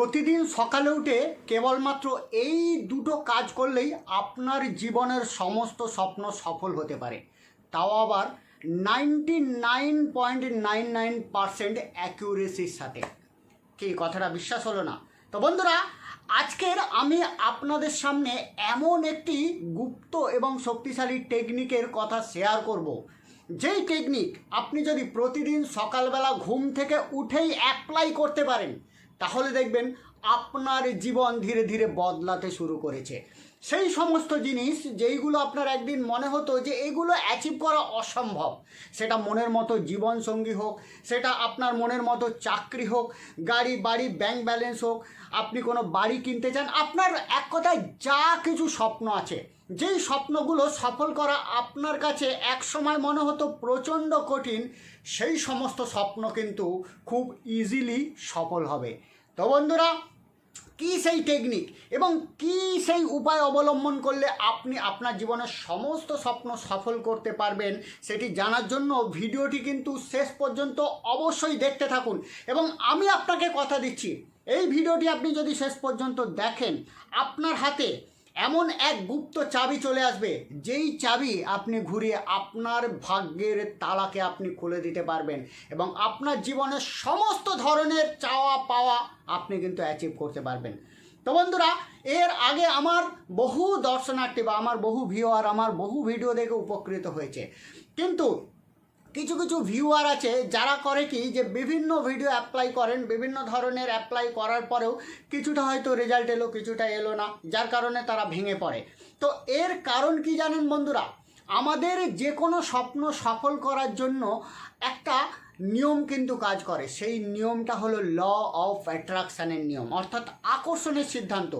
প্রতিদিন সকালে উঠে কেবলমাত্র এই দুটো কাজ করলেই আপনার জীবনের সমস্ত স্বপ্ন সফল হতে পারে। তাও আবার ninety nine point nine nine percent অ্যাকিউরেসির সাথে। কি, কথাটা বিশ্বাস হলো না? তো বন্ধুরা, আজকের আমি আপনাদের সামনে এমন একটি গুপ্ত এবং শক্তিশালী টেকনিকের কথা শেয়ার করব। যেই টেকনিক আপনি যদি প্রতিদিন সকালবেলা ঘুম থেকে উঠেই অ্যাপ্লাই করতে পারেন তাহলে দেখবেন আপনার জীবন ধীরে ধীরে বদলাতে শুরু করেছে। সেই সমস্ত জিনিস যেইগুলো আপনার একদিন মনে হতো যে এগুলো অ্যাচিভ করা অসম্ভব, সেটা মনের মতো জীবনসঙ্গী হোক, সেটা আপনার মনের মতো চাকরি হোক, গাড়ি, বাড়ি ব্যাংক ব্যালেন্স হোক, আপনি কোনো বাড়ি কিনতে চান, আপনার এক কথায় যা কিছু স্বপ্ন আছে যেই স্বপ্নগুলো সফল করা আপনার কাছে এক সময় মনে হতো প্রচণ্ড কঠিন, সেই সমস্ত স্বপ্ন কিন্তু খুব ইজিলি সফল হবে। তো বন্ধুরা, কী সেই টেকনিক এবং কী সেই উপায় অবলম্বন করলে আপনি আপনার জীবনের সমস্ত স্বপ্ন সফল করতে পারবেন, সেটি জানার জন্য ভিডিওটি কিন্তু শেষ পর্যন্ত অবশ্যই দেখতে থাকুন। এবং আমি আপনাকে কথা দিচ্ছি, এই ভিডিওটি আপনি যদি শেষ পর্যন্ত দেখেন, আপনার হাতে এমন এক গুপ্ত চাবি চলে আসবে, যেই চাবি আপনি ঘুরিয়ে আপনার ভাগ্যের তালাকে আপনি খুলে দিতে পারবেন এবং আপনার জীবনের সমস্ত ধরনের চাওয়া পাওয়া আপনি কিন্তু অ্যাচিভ করতে পারবেন। তো বন্ধুরা, এর আগে আমার বহু দর্শনার্থী বা আমার বহু ভিউয়ার আমার বহু ভিডিও দেখে উপকৃত হয়েছে। কিন্তু কিছু কিছু ভিউয়ার আছে, যারা করে কি যে বিভিন্ন ভিডিও অ্যাপ্লাই করেন, বিভিন্ন ধরনের অ্যাপ্লাই করার পরেও কিছুটা হয়তো রেজাল্ট এলো, কিছুটা এলো না, যার কারণে তারা ভেঙে পড়ে। তো এর কারণ কি জানেন বন্ধুরা? আমাদের যে কোনো স্বপ্ন সফল করার জন্য একটা নিয়ম কিন্তু কাজ করে। সেই নিয়মটা হলো ল অফ অ্যাট্রাকশানের নিয়ম, অর্থাৎ আকর্ষণের সিদ্ধান্ত।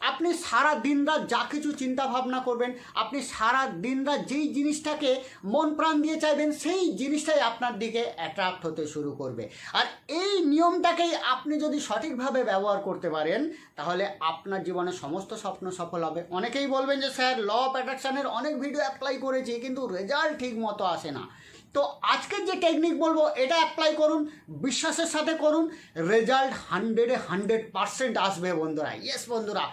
আপনি সারা দিন রাত যা কিছু চিন্তা ভাবনা করবেন, আপনি সারা দিন রাত যেই জিনিসটাকে মন প্রাণ দিয়ে চাইবেন, সেই জিনিসটাই আপনার দিকে অ্যাট্রাক্ট হতে শুরু করবে। আর এই নিয়মটাকেই আপনি যদি সঠিকভাবে ব্যবহার করতে পারেন, তাহলে আপনার জীবনে সমস্ত স্বপ্ন সফল হবে। অনেকেই বলবেন যে, স্যার ল অফ অ্যাট্রাকশানের অনেক ভিডিও অ্যাপ্লাই করেছি, কিন্তু রেজাল্ট ঠিক মতো আসে না। তো আজকের যে টেকনিক বলব, এটা অ্যাপ্লাই করুন, বিশ্বাসের সাথে করুন রেজাল্ট হান্ড্রেডে হান্ড্রেড পারসেন্ট আসবে বন্ধুরা। ইয়েস বন্ধুরা।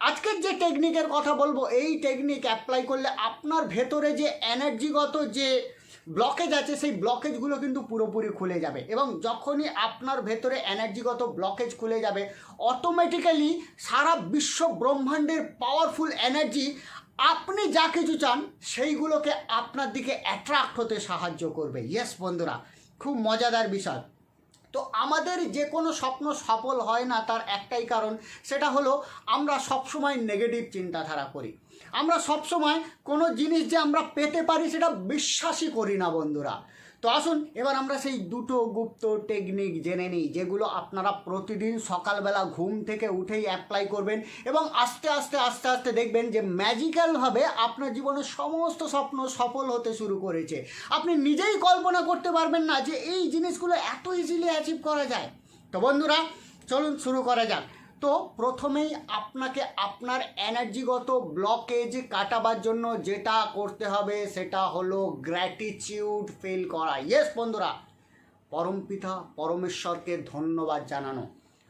আজকের যে টেকনিকের কথা বলব, এই টেকনিক অ্যাপ্লাই করলে আপনার ভেতরে যে এনার্জিগত যে ব্লকেজ আছে, সেই ব্লকেজগুলো কিন্তু পুরোপুরি খুলে যাবে এবং যখনই আপনার ভেতরে এনার্জিগত ব্লকেজ খুলে যাবে অটোমেটিক্যালি সারা বিশ্ব ব্রহ্মাণ্ডের পাওয়ারফুল এনার্জি আপনি যা কিছু চান, সেইগুলোকে আপনার দিকে অ্যাট্রাক্ট হতে সাহায্য করবে। ইয়েস বন্ধুরা, খুব মজাদার বিষয়। তো আমাদের যে কোনো স্বপ্ন সফল হয় না তার একটাই কারণ, সেটা হলো আমরা সবসময় নেগেটিভ চিন্তাধারা করি। আমরা সবসময় কোনো জিনিস যে আমরা পেতে পারি সেটা বিশ্বাসই করি না বন্ধুরা। তো আসুন, এবার আমরা সেই দুটো গুপ্ত টেকনিক জেনে নিই, যেগুলো আপনারা প্রতিদিন সকালবেলা ঘুম থেকে উঠেই অ্যাপ্লাই করবেন এবং আস্তে আস্তে আস্তে আস্তে দেখবেন যে ম্যাজিক্যালভাবে আপনার জীবনের সমস্ত স্বপ্ন সফল হতে শুরু করেছে। আপনি নিজেই কল্পনা করতে পারবেন না যে এই জিনিসগুলো এত ইজিলি অ্যাচিভ করা যায়। তো বন্ধুরা, চলুন শুরু করা যাক। তো প্রথমেই আপনাকে আপনার এনার্জিগত ব্লকেজ কাটাবার জন্য যেটা করতে হবে সেটা হলো গ্র্যাটিচিউড ফিল করা। ইয়েস বন্ধুরা পরমপিতা পরমেশ্বরকে ধন্যবাদ জানানো।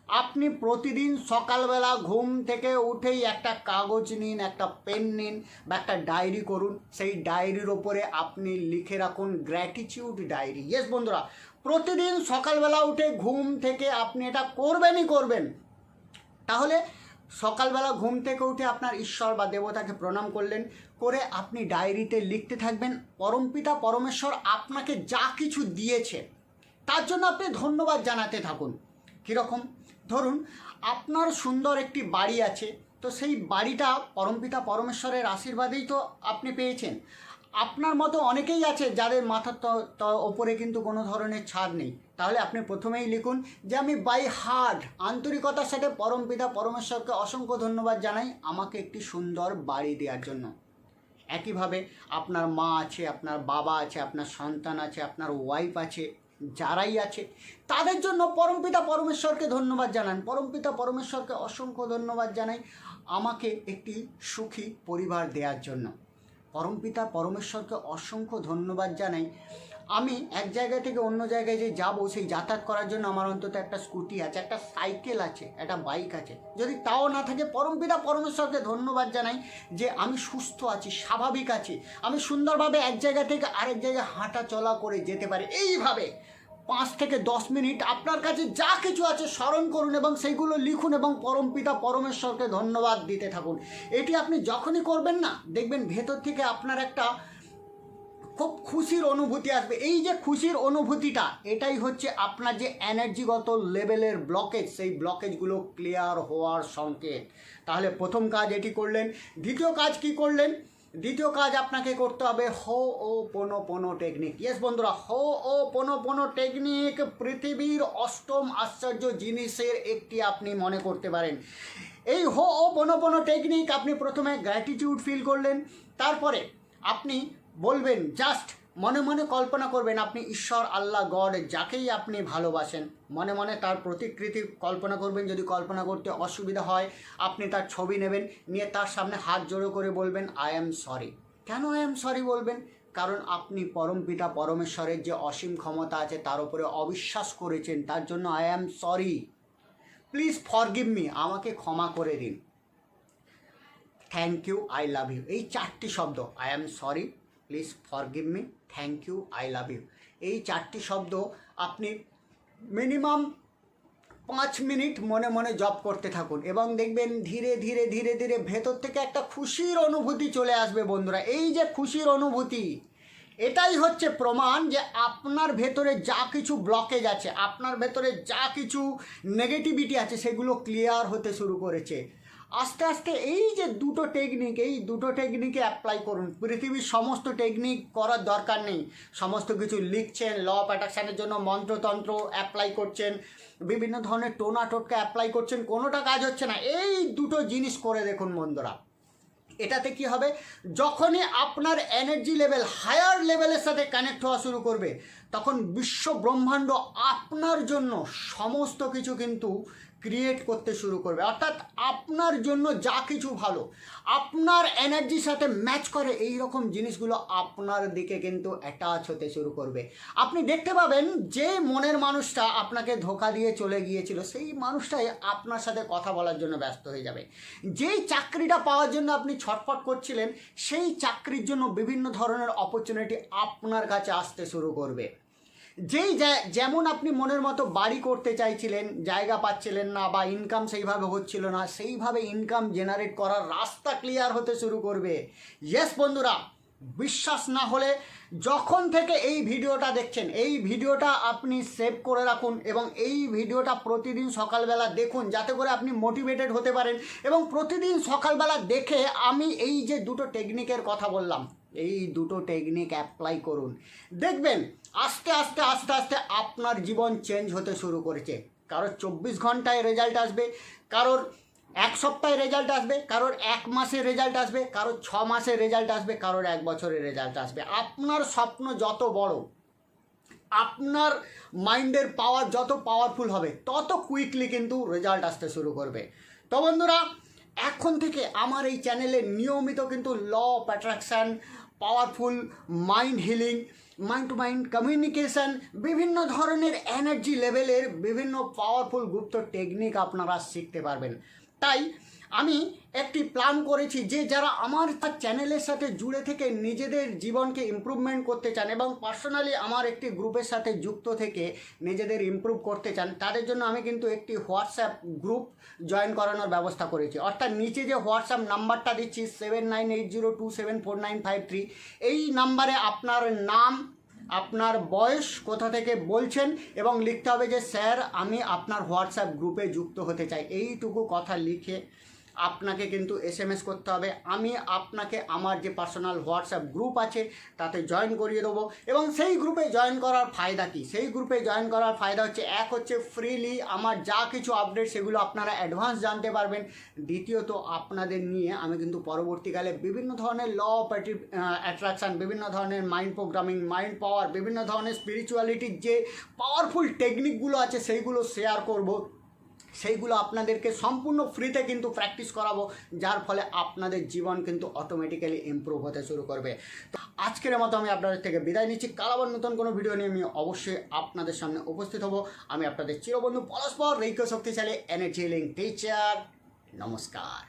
আপনি প্রতিদিন সকালবেলা ঘুম থেকে উঠেই একটা কাগজ নিন, একটা পেন নিন বা একটা ডায়েরি করুন। সেই ডায়েরির ওপরে আপনি লিখে রাখুন গ্র্যাটিচিউড ডায়েরি ইয়েস বন্ধুরা, প্রতিদিন সকালবেলা উঠে ঘুম থেকে আপনি এটা করবেনই করবেন। তাহলে সকালবেলা ঘুম থেকে উঠে আপনার ঈশ্বর বা দেবতাকে প্রণাম করলেন, করে আপনি ডায়েরিতে লিখতে থাকবেন পরমপিতা পরমেশ্বর আপনাকে যা কিছু দিয়েছে, তার জন্য আপনি ধন্যবাদ জানাতে থাকুন। কীরকম? ধরুন, আপনার সুন্দর একটি বাড়ি আছে, তো সেই বাড়িটা পরমপিতা পরমেশ্বরের আশীর্বাদেই তো আপনি পেয়েছেন। আপনার মতো অনেকেই আছে যাদের মাথার ওপরে কিন্তু কোনো ধরনের ছাদ নেই। তাহলে আপনি প্রথমেই লিখুন যে আমি বাই হার্ট আন্তরিকতার সাথে পরমপিতা পরমেশ্বরকে অসংখ্য ধন্যবাদ জানাই আমাকে একটি সুন্দর বাড়ি দেওয়ার জন্য। একইভাবে আপনার মা আছে, আপনার বাবা আছে, আপনার সন্তান আছে, আপনার ওয়াইফ আছে, যারাই আছে, তাদের জন্য পরমপিতা পরমেশ্বরকে ধন্যবাদ জানান। পরমপিতা পরমেশ্বরকে অসংখ্য ধন্যবাদ জানাই আমাকে একটি সুখী পরিবার দেওয়ার জন্য। পরমপিতা পরমেশ্বরকে অসংখ্য ধন্যবাদ জানাই। আমি এক জায়গা থেকে অন্য জায়গায় যে যাব, সেই যাতায়াত করার জন্য আমার অন্তত একটা স্কুটি আছে, একটা সাইকেল আছে, একটা বাইক আছে। যদি তাও না থাকে, পরমপিতা পরমেশ্বরকে ধন্যবাদ জানাই যে আমি সুস্থ আছি, স্বাভাবিক আছি। আমি সুন্দরভাবে এক জায়গা থেকে আরেক জায়গায় হাঁটা চলা করে যেতে পারি। এইভাবে পাঁচ থেকে দশ মিনিট আপনার কাছে যা কিছু আছে স্মরণ করুন এবং সেইগুলো লিখুন এবং পরমপিতা পরমেশ্বরকে ধন্যবাদ দিতে থাকুন। এটি আপনি যখনই করবেন না, দেখবেন ভেতর থেকে আপনার একটা খুব খুশির অনুভূতি আসবে। এই যে খুশির অনুভূতিটা, এটাই হচ্ছে আপনার যে এনার্জিগত লেভেলের ব্লকেজ সেই ব্লকেজগুলো ক্লিয়ার হওয়ার সংকেত। তাহলে প্রথম কাজ এটি করলেন। দ্বিতীয় কাজ কি করলেন? দ্বিতীয় কাজ আপনাকে করতে হবে হো ও পোনো পোনো টেকনিক ইয়েস বন্ধুরা, হো ও পোনো পোনো টেকনিক পৃথিবীর অষ্টম আশ্চর্য জিনিসের একটি আপনি মনে করতে পারেন। এই হো ও পোনো পোনো টেকনিক আপনি প্রথমে গ্র্যাটিটিউড ফিল করলেন, তারপরে আপনি বলবেন জাস্ট মনে মনে কল্পনা করবেন আপনি ঈশ্বর, আল্লাহ, গড, যাকেই আপনি ভালোবাসেন। মনে মনে তার প্রতিকৃতি কল্পনা করবেন। যদি কল্পনা করতে অসুবিধা হয়, আপনি তার ছবি নেবেন, নিয়ে তার সামনে হাত জোড়ো করে বলবেন আই অ্যাম সরি কেন আই অ্যাম সরি বলবেন? কারণ আপনি পরম পিতা, পরমেশ্বরের যে অসীম ক্ষমতা আছে, তার উপরে অবিশ্বাস করেছেন, তার জন্য I am sorry please forgive me আমাকে ক্ষমা করে দিন। Thank you I love you এই চারটি শব্দ I am sorry please forgive me thank you I love you এই চারটি শব্দ আপনি মিনিমাম পাঁচ মিনিট মনে মনে জব করতে থাকুন এবং দেখবেন ধীরে ধীরে ধীরে ধীরে ভেতর থেকে একটা খুশির অনুভূতি চলে আসবে বন্ধুরা। এই যে খুশির অনুভূতি, এটাই হচ্ছে প্রমাণ যে আপনার ভেতরে যা কিছু ব্লকেজ আছে, আপনার ভেতরে যা কিছু নেগেটিভিটি আছে, সেগুলো ক্লিয়ার হতে শুরু করেছে। আস্তে আস্তে এই যে দুটো টেকনিক এই দুটো টেকনিকে অ্যাপ্লাই করুন। পৃথিবীর সমস্ত টেকনিক করার দরকার নেই। সমস্ত কিছু লিখছেন ল অফ অ্যাট্রাকশানের জন্য মন্ত্রতন্ত্র অ্যাপ্লাই করছেন, বিভিন্ন ধরনের টোনা টোটকা অ্যাপ্লাই করছেন, কোনোটা কাজ হচ্ছে না। এই দুটো জিনিস করে দেখুন বন্ধুরা। এটাতে কি হবে? যখনই আপনার এনার্জি লেভেল হায়ার লেভেলের সাথে কানেক্ট হওয়া শুরু করবে তখন বিশ্ব ব্রহ্মাণ্ড আপনার জন্য সমস্ত কিছু কিন্তু ক্রিয়েট করতে শুরু করবে। অর্থাৎ আপনার জন্য যা কিছু ভালো, আপনার এনার্জির সাথে ম্যাচ করে এই রকম জিনিসগুলো আপনার দিকে কিন্তু অ্যাটাচ হতে শুরু করবে। আপনি দেখতে পাবেন যে মনের মানুষটা আপনাকে ধোকা দিয়ে চলে গিয়েছিল, সেই মানুষটাই আপনার সাথে কথা বলার জন্য ব্যস্ত হয়ে যাবে। যেই চাকরিটা পাওয়ার জন্য আপনি ছটফট করছিলেন, সেই চাকরির জন্য বিভিন্ন ধরনের অপরচুনিটি আপনার কাছে আসতে শুরু করবে। যেই যেমন আপনি মনের মতো বাড়ি করতে চাইছিলেন, জায়গা পাচ্ছিলেন না বা ইনকাম সেইভাবে হচ্ছিল না, সেইভাবে ইনকাম জেনারেট করার রাস্তা ক্লিয়ার হতে শুরু করবে। ইয়েস বন্ধুরা, বিশ্বাস না হলে যখন থেকে এই ভিডিওটা দেখছেন, এই ভিডিওটা আপনি সেভ করে রাখুন এবং এই ভিডিওটা প্রতিদিন সকালবেলা দেখুন, যাতে করে আপনি মোটিভেটেড হতে পারেন এবং প্রতিদিন সকালবেলা দেখে আমি এই যে দুটো টেকনিকের কথা বললাম এই দুটো টেকনিক অ্যাপ্লাই করুন। দেখবেন, আস্তে আস্তে আস্তে আস্তে আপনার জীবন চেঞ্জ হতে শুরু করেছে। কারোর চব্বিশ ঘন্টায় রেজাল্ট আসবে, কারোর এক সপ্তাহে রেজাল্ট আসবে, কারোর এক মাসের রেজাল্ট আসবে, কারোর ছ মাসের রেজাল্ট আসবে, কারোর এক বছরের রেজাল্ট আসবে। আপনার স্বপ্ন যত বড়, আপনার মাইন্ডের পাওয়ার যত পাওয়ারফুল হবে, তত কুইকলি কিন্তু রেজাল্ট আসতে শুরু করবে। তো বন্ধুরা, এখন থেকে আমার এই চ্যানেলে নিয়মিত কিন্তু law of attraction powerful mind healing mind to mind communication বিভিন্ন ধরনের এনার্জি লেভেলের বিভিন্ন পাওয়ারফুল গুপ্ত টেকনিক আপনারা শিখতে পারবেন। তাই আমি একটি প্ল্যান করেছি যে যারা আমার চ্যানেলের সাথে জুড়ে থেকে নিজেদের জীবনকে ইমপ্রুভমেন্ট করতে চান এবং পার্সোনালি আমার একটি গ্রুপের সাথে যুক্ত থেকে নিজেদের ইমপ্রুভ করতে চান, তাদের জন্য আমি কিন্তু একটি হোয়াটসঅ্যাপ গ্রুপ জয়েন করানোর ব্যবস্থা করেছি। অর্থাৎ নিচে যে হোয়াটসঅ্যাপ নাম্বারটা দিচ্ছি seven nine eight zero two seven four nine five three এই নাম্বারে আপনার নাম, আপনার বয়স, কোথা থেকে বলছেন এবং লিখতে হবে যে, স্যার, আমি আপনার হোয়াটসঅ্যাপ গ্রুপে যুক্ত হতে চাই। এইটুকু কথা লিখে আপনাকে কিন্তু এস এম এস করতে হবে। আমি আপনাকে আমার যে পার্সোনাল হোয়াটসঅ্যাপ গ্রুপ আছে, তাতে জয়েন করিয়ে দেবো। এবং সেই গ্রুপে জয়েন করার ফায়দা কী? সেই গ্রুপে জয়েন করার ফায়দা হচ্ছে, এক হচ্ছে ফ্রিলি আমার যা কিছু আপডেট সেগুলো আপনারা অ্যাডভান্স জানতে পারবেন। দ্বিতীয়ত, আপনাদের নিয়ে আমি কিন্তু পরবর্তীকালে বিভিন্ন ধরনের ল অফ অ্যাট্রাকশান বিভিন্ন ধরনের মাইন্ড প্রোগ্রামিং মাইন্ড পাওয়ার বিভিন্ন ধরনের স্পিরিচুয়ালিটির যে পাওয়ারফুল টেকনিকগুলো আছে, সেইগুলো শেয়ার করব। সেইগুলো আপনাদেরকে সম্পূর্ণ ফ্রিতে কিন্তু প্র্যাকটিস করাবো, যার ফলে আপনাদের জীবন কিন্তু অটোমেটিক্যালি ইম্প্রুভ হতে শুরু করবে। তো আজকের মতো আমি আপনাদের থেকে বিদায় নিচ্ছি। কাল আবার নতুন কোনো ভিডিও নিয়ে আমি অবশ্যই আপনাদের সামনে উপস্থিত হব। আমি আপনাদের চিরবন্ধু পরস্পর রৈক্য শক্তিশালী এনার্জি লিঙ্ক টিচার নমস্কার।